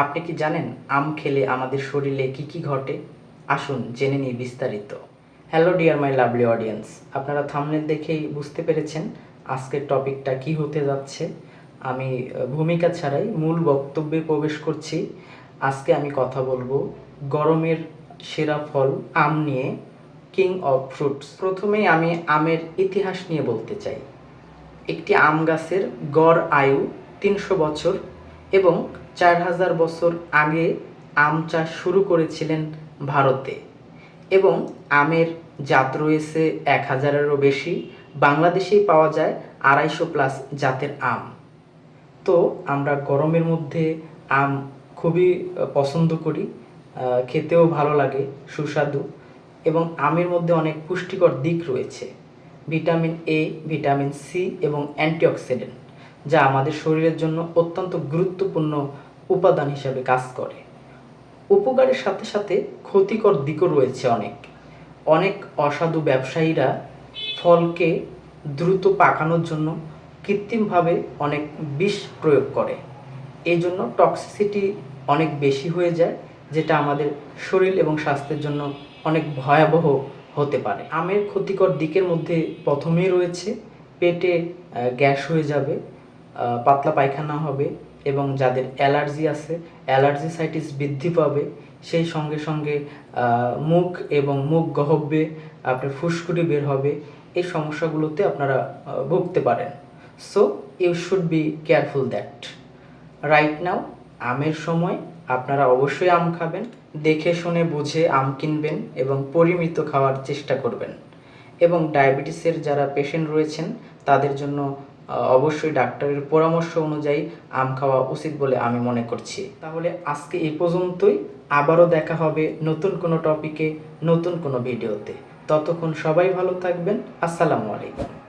আপনি কি জানেন আম খেলে আমাদের শরীরে কি কি ঘটে? আসুন জেনে নিই বিস্তারিত। Hello dear my lovely audience আপনারা থামনেল দেখেই বুঝতে পেরেছেন আজকের টপিকটা কি হতে যাচ্ছে। আমি ভূমিকা ছাড়াই মূল বক্তব্যে প্রবেশ করছি। আজকে আমি কথা বলব গরমের সেরা ফল আম নিয়ে কিং অফ ফ্রুটস প্রথমেই আমি আমের ইতিহাস নিয়ে বলতে চাই। একটি আম গাছের গড় আয়ু তিনশো বছর এবং চার হাজার বছর আগে আম চাষ শুরু করেছিলেন ভারতে এবং আমের জাত রয়েছে এক হাজারেরও বেশি। বাংলাদেশেই পাওয়া যায় আড়াইশো প্লাস জাতের আম। তো আমরা গরমের মধ্যে আম খুবই পছন্দ করি খেতেও ভালো লাগে, সুস্বাদু এবং আমের মধ্যে অনেক পুষ্টিকর দিক রয়েছে। ভিটামিন এ ভিটামিন সি এবং অ্যান্টিঅক্সিডেন্ট যা আমাদের শরীরের জন্য অত্যন্ত গুরুত্বপূর্ণ উপাদান হিসাবে কাজ করে। উপকারের সাথে সাথে ক্ষতিকর দিকও রয়েছে অনেক। অনেক অসাধু ব্যবসায়ীরা ফলকে দ্রুত পাকানোর জন্য কৃত্রিমভাবে অনেক বিষ প্রয়োগ করে। এই জন্য টক্সিসিটি অনেক বেশি হয়ে যায়, যেটা আমাদের শরীর এবং স্বাস্থ্যের জন্য অনেক ভয়াবহ হতে পারে। আমের ক্ষতিকর দিকের মধ্যে প্রথমেই রয়েছে, পেটে গ্যাস হয়ে যাবে পাতলা পায়খানা হবে এবং যাদের অ্যালার্জি আছে, অ্যালার্জিসাইটিস বৃদ্ধি পাবে, সেই সঙ্গে সঙ্গে মুখ এবং মুখ গহব্বে, আপনার ফুসকুড়ি বের হবে, এই সমস্যাগুলোতে আপনারা ভুগতে পারেন। So you should be careful that right now আমের সময় আপনারা অবশ্যই আম খাবেন, দেখে শুনে বুঝে আম কিনবেন এবং পরিমিত খাওয়ার চেষ্টা করবেন। এবং ডায়াবেটিসের যারা পেশেন্ট রয়েছেন, তাদের জন্য অবশ্যই ডাক্তারের পরামর্শ অনুযায়ী আম খাওয়া উচিত বলে আমি মনে করছি। তাহলে আজকে এই পর্যন্তই। আবারও দেখা হবে নতুন কোনো টপিকে নতুন কোনো ভিডিওতে ততক্ষণ সবাই ভালো থাকবেন। আসসালামু আলাইকুম।